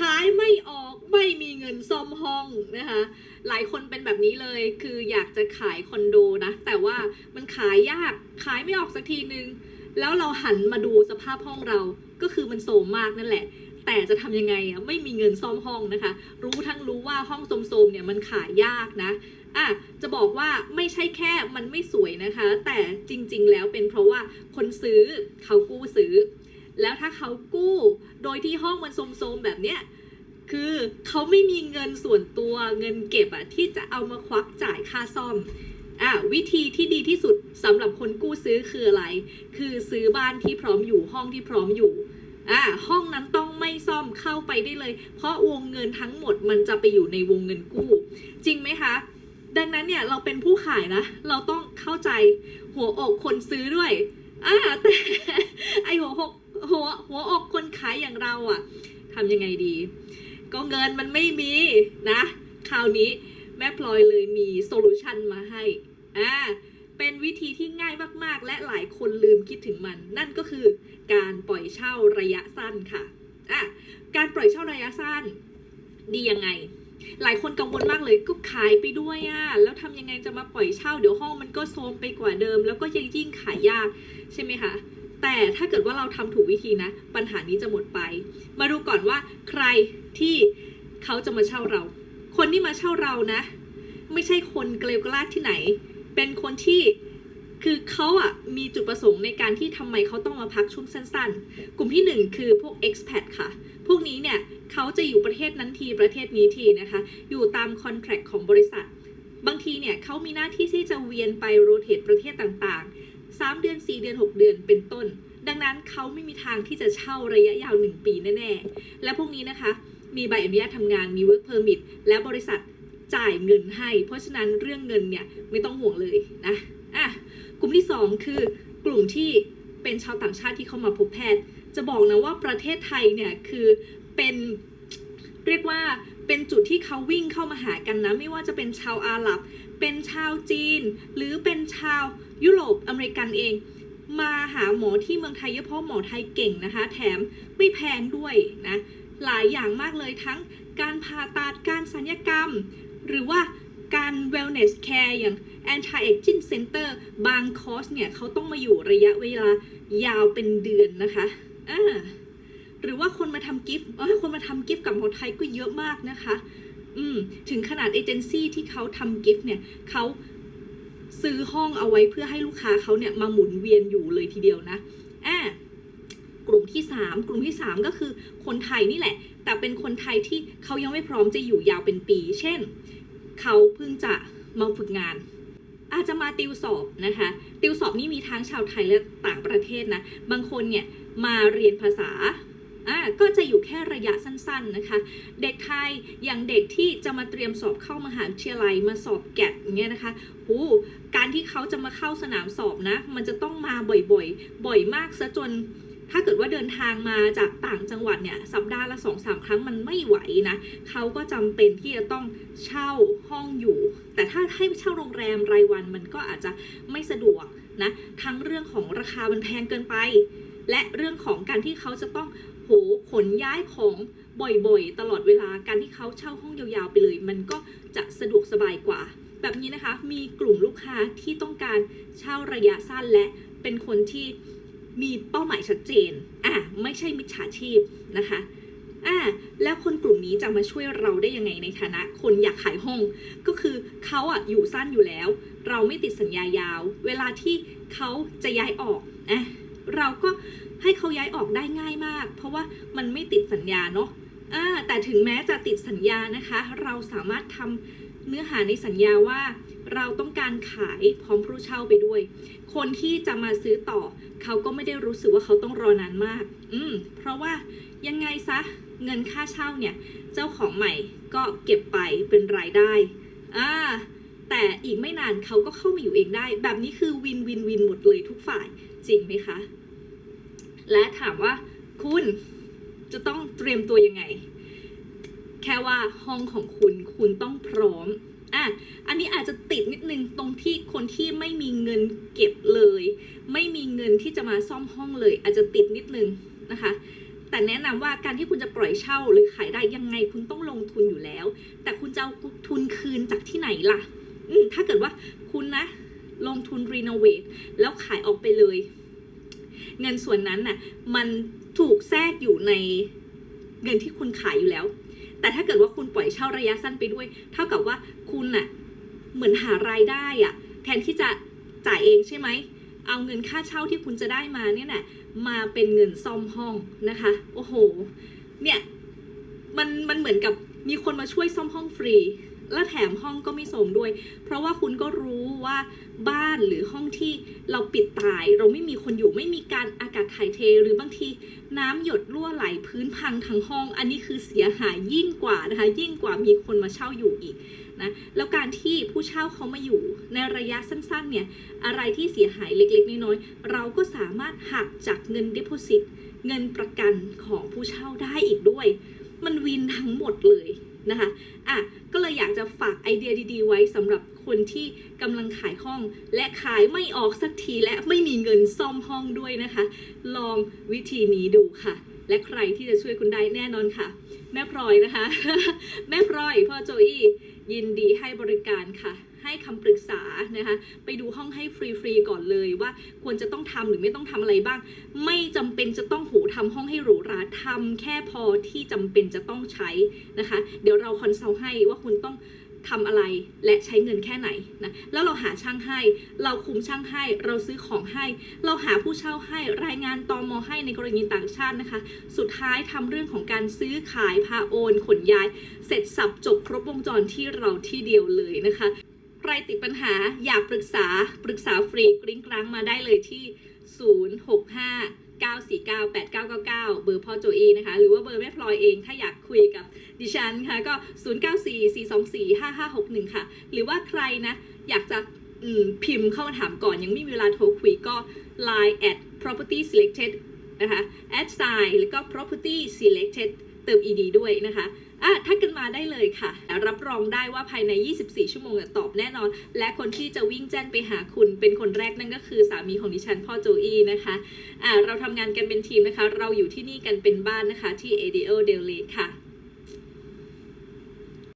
ขายไม่ออกไม่มีเงินซ่อมห้องนะคะ หลายคนเป็นแบบนี้เลยคืออยากจะขายคอนโดนะ แต่ว่ามันขายยากขายไม่ออกสักทีนึง แล้วเราหันมาดูสภาพห้องเราก็คือมันโทรมมากนั่นแหละ แต่จะทำยังไงอะไม่มีเงินซ่อมห้องนะคะ รู้ทั้งรู้ว่าห้องโทรมๆเนี่ยมันขายยากนะอะจะบอกว่าไม่ใช่แค่มันไม่สวยนะคะ แต่จริงๆแล้วเป็นเพราะว่าคนซื้อเขากู้ซื้อ แล้วถ้าเขากู้โดยที่ห้องมันโทมๆแบบเนี้ยคือเขาไม่มีเงินส่วนตัวเงินเก็บอะที่จะเอามาควักจ่ายค่าซ่อมอะวิธีที่ดีที่สุดสำหรับคนกู้ซื้อคืออะไร คือซื้อบ้านที่พร้อมอยู่ห้องที่พร้อมอยู่อะห้องนั้นต้องไม่ซ่อมเข้าไปได้เลย เพราะวงเงินทั้งหมดมันจะไปอยู่ในวงเงินกู้ จริงไหมคะ ดังนั้นเนี่ยเราเป็นผู้ขายนะ เราต้องเข้าใจหัวอกคนซื้อด้วยอ่าแต่ หัวอกคนขายอย่างเราอะทำยังไงดี ก็เงินมันไม่มีนะ คราวนี้แม่พลอยเลยมีโซลูชันมาให้อ่าเป็นวิธีที่ง่ายมากๆ และหลายคนลืมคิดถึงมัน นั่นก็คือการปล่อยเช่าระยะสั้นค่ะอะการปล่อยเช่าระยะสั้น ดียังไง หลายคนกังวลมากเลยก็ขายไปด้วยอะแล้วทำยังไงจะมาปล่อยเช่า เดี๋ยวห้องมันก็โซมไปกว่าเดิม แล้วก็ยังยิ่งขายยากใช่ไหมคะ แต่ถ้าเกิดว่าเราทำถูกวิธีนะ ปัญหานี้จะหมดไป มาดูก่อนว่าใครที่เขาจะมาเช่าเรา คนที่มาเช่าเรานะ ไม่ใช่คนเกลียวกราดที่ไหน เป็นคนที่คือเขาอะมีจุดประสงค์ในการที่ทำไมเขาต้องมาพักช่วงสั้น ๆ กลุ่มที่หนึ่งคือพวก expat ค่ะ พวกนี้เนี่ยเขาจะอยู่ประเทศนั้นทีประเทศนี้ทีนะคะ อยู่ตามคอนแทรคของบริษัท บางทีเนี่ยเขามีหน้าที่ที่จะเวียนไปโรเตทประเทศต่างๆ 3 เดือน 4 เดือน 6 เดือนเป็นต้น ดังนั้นเขาไม่มีทางที่จะเช่าระยะยาว 1 ปีแน่ๆ และพวกนี้นะคะ มีใบอนุญาตทำงานมี work permit และบริษัทจ่ายเงินให้ เพราะฉะนั้นเรื่องเงินเนี่ยไม่ต้องห่วงเลยนะอะกลุ่มที่ 2 คือกลุ่มที่เป็นชาวต่างชาติที่เข้ามาพบแพทย์ จะบอกนะว่าประเทศไทยเนี่ยคือเป็นเรียกว่าเป็นจุดที่เขาวิ่งเข้ามาหากันนะ ไม่ว่าจะเป็นชาวอาหรับ เป็นชาวจีน หรือเป็นชาวยุโรปอเมริกันเอง มาหาหมอที่เมืองไทยเฉพาะหมอไทยเก่งนะคะ แถมไม่แพงด้วยนะหลายอย่างมากเลยทั้งการผ่าตัดการสัญญกรรม หรือว่าการ wellness care อย่าง anti aging center บางคอร์สเนี่ยเขาต้องมาอยู่ระยะเวลายาวเป็นเดือนนะคะอ่าหรือว่าคนมาทำกิฟต์เออคนมาทำกิฟต์กับหมอไทยก็เยอะมากนะคะ อืมถึงขนาดเอเจนซี่ที่เขาทำกิฟต์เนี่ยเขาซื้อห้องเอาไว้เพื่อให้ลูกค้าเขาเนี่ยมาหมุนเวียนอยู่เลยทีเดียวนะอ่ากลุ่มที่ 3 กลุ่มที่ 3 ก็คือคนไทยนี่แหละ แต่เป็นคนไทยที่เขายังไม่พร้อมจะอยู่ยาวเป็นปี เช่น เขาเพิ่งจะมาฝึกงานอาจจะมาติวสอบนะคะ ติวสอบนี่มีทั้งชาวไทยและต่างประเทศนะ บางคนเนี่ยมาเรียนภาษา อ่าก็จะอยู่แค่ระยะสั้นๆนะคะ เด็กไทยอย่างเด็กที่จะมาเตรียมสอบเข้ามหาวิทยาลัยมาสอบแกดอย่างเงี้ยนะคะโอ้การที่เขาจะมาเข้าสนามสอบนะ มันจะต้องมาบ่อยๆ บ่อยมากซะจนถ้าเกิดว่าเดินทางมาจากต่างจังหวัดเนี่ยสัปดาห์ละสองสามครั้งมันไม่ไหวนะเขาก็จำเป็นที่จะต้องเช่าห้องอยู่ แต่ถ้าให้เช่าโรงแรมรายวันมันก็อาจจะไม่สะดวกนะทั้งเรื่องของราคามันแพงเกินไป และเรื่องของการที่เขาจะต้องโหขนย้ายของบ่อยๆ ตลอดเวลาการที่เขาเช่าห้องยาวๆไปเลย มันก็จะสะดวกสบายกว่า แบบนี้นะคะมีกลุ่มลูกค้าที่ต้องการเช่าระยะสั้นและเป็นคนที่มีเป้าหมายชัดเจนอะไม่ใช่มิจฉาชีพนะคะอ่าแล้วคนกลุ่มนี้จะมาช่วยเราได้ยังไงในฐานะ คนอยากขายห้อง ก็คือเขาอะอยู่สั้นอยู่แล้ว เราไม่ติดสัญญายาว เวลาที่เขาจะย้ายออกอะ เราก็ให้เขาย้ายออกได้ง่ายมาก เพราะว่ามันไม่ติดสัญญาเนาะแต่ถึงแม้จะติดสัญญานะคะ เราสามารถทำเนื้อหาในสัญญาว่า เราต้องการขายพร้อมผู้เช่าไปด้วย คนที่จะมาซื้อต่อ เขาก็ไม่ได้รู้สึกว่าเขาต้องรอนานมาก อืม เพราะว่ายังไงซะเงินค่าเช่าเนี่ย เจ้าของใหม่ก็เก็บไปเป็นรายได้อ่าแต่อีกไม่นานเขาก็เข้ามาอยู่เองได้ แบบนี้คือวินวินวินหมดเลยทุกฝ่ายจริงไหมคะ และถามว่าคุณจะต้องเตรียมตัวยังไง แค่ว่าห้องของคุณคุณต้องพร้อมอะอันนี้อาจจะติดนิดนึงตรงที่คนที่ไม่มีเงินเก็บเลย ไม่มีเงินที่จะมาซ่อมห้องเลย อาจจะติดนิดนึงนะคะแต่แนะนำว่าการที่คุณจะปล่อยเช่าหรือขายได้ยังไงคุณต้องลงทุนอยู่แล้ว แต่คุณจะเอาทุนคืนจากที่ไหนล่ะอืมถ้าเกิดว่าคุณนะลงทุนรีโนเวทแล้วขายออกไปเลย เงินส่วนนั้นน่ะมันถูกแทรกอยู่ในเงินที่คุณขายอยู่แล้ว แต่ถ้าเกิดว่าคุณปล่อยเช่าระยะสั้นไปด้วย เท่ากับว่าคุณน่ะเหมือนหารายได้อะแทนที่จะจ่ายเองใช่ไหม เอาเงินค่าเช่าที่คุณจะได้มาเนี่ยน่ะมาเป็นเงินซ่อมห้องนะคะ โอ้โห เนี่ย มันมันเหมือนกับมีคนมาช่วยซ่อมห้องฟรี และแถมห้องก็ไม่ส่งด้วย เพราะว่าคุณก็รู้ว่าบ้านหรือห้องที่เราปิดตาย เราไม่มีคนอยู่ไม่มีการอากาศถ่ายเท หรือบางทีน้ำหยดรั่วไหลพื้นพังทั้งห้อง อันนี้คือเสียหายยิ่งกว่านะคะ ยิ่งกว่ามีคนมาเช่าอยู่อีกนะแล้วการที่ผู้เช่าเขามาอยู่ในระยะสั้นๆเนี่ยอะไรที่เสียหายเล็กๆ น้อยๆเราก็สามารถหักจากเงิน deposit เงินประกันของผู้เช่าได้อีกด้วย มันวินทั้งหมดเลย นะคะอะก็เลยอยากจะฝากไอเดียดีๆ ไว้สำหรับคนที่กำลังขายห้อง และขายไม่ออกสักทีและไม่มีเงินซ่อมห้องด้วยนะคะ ลองวิธีนี้ดูค่ะ และใครที่จะช่วยคุณได้แน่นอนค่ะ แม่พลอยนะคะ แม่พลอยพ่อโจอี้ยินดีให้บริการค่ะ ให้คำปรึกษานะคะไปดูห้องให้ฟรีๆก่อนเลยว่าควรจะต้องทำหรือไม่ต้องทำอะไรบ้าง ไม่จำเป็นจะต้องโหทำห้องให้หรูหราทำแค่พอที่จำเป็นจะต้องใช้นะคะ เดี๋ยวเราคอนซัลท์ให้ว่าคุณต้องทำอะไรและใช้เงินแค่ไหนนะแล้วเราหาช่างให้ เราคุมช่างให้ เราซื้อของให้ เราหาผู้เช่าให้ รายงานตอมอให้ในกรณีต่างชาตินะคะ สุดท้ายทำเรื่องของการซื้อขายพาโอน ขนย้าย เสร็จสับจบครบวงจรที่เราที่เดียวเลยนะคะ ใครติดปัญหาอยากปรึกษาปรึกษาฟรีกริ้งกลางมาได้เลยที่ 065 949 8999 เบอร์พ่อโจเอนะคะ หรือว่าเบอร์แม่พลอยเองถ้าอยากคุยกับดิฉันค่ะ ก็ 0944245561 ค่ะ หรือว่าใครนะ อยากจะพิมพ์เข้ามาถามก่อน ยังไม่มีเวลาโทรคุยก็ line at property selected นะคะ at sign แล้วก็ property selected เติม ed ด้วยนะคะ อะทักกันมาได้เลยค่ะ รับรองได้ว่าภายใน 24 ชั่วโมงตอบแน่นอน และคนที่จะวิ่งแจ้นไปหาคุณเป็นคนแรกนั่นก็คือสามีของดิฉันพ่อโจอี้นะคะอะเราทำงานกันเป็นทีมนะคะ เราอยู่ที่นี่กันเป็นบ้านนะคะที่ ADO d e l e ค่ะ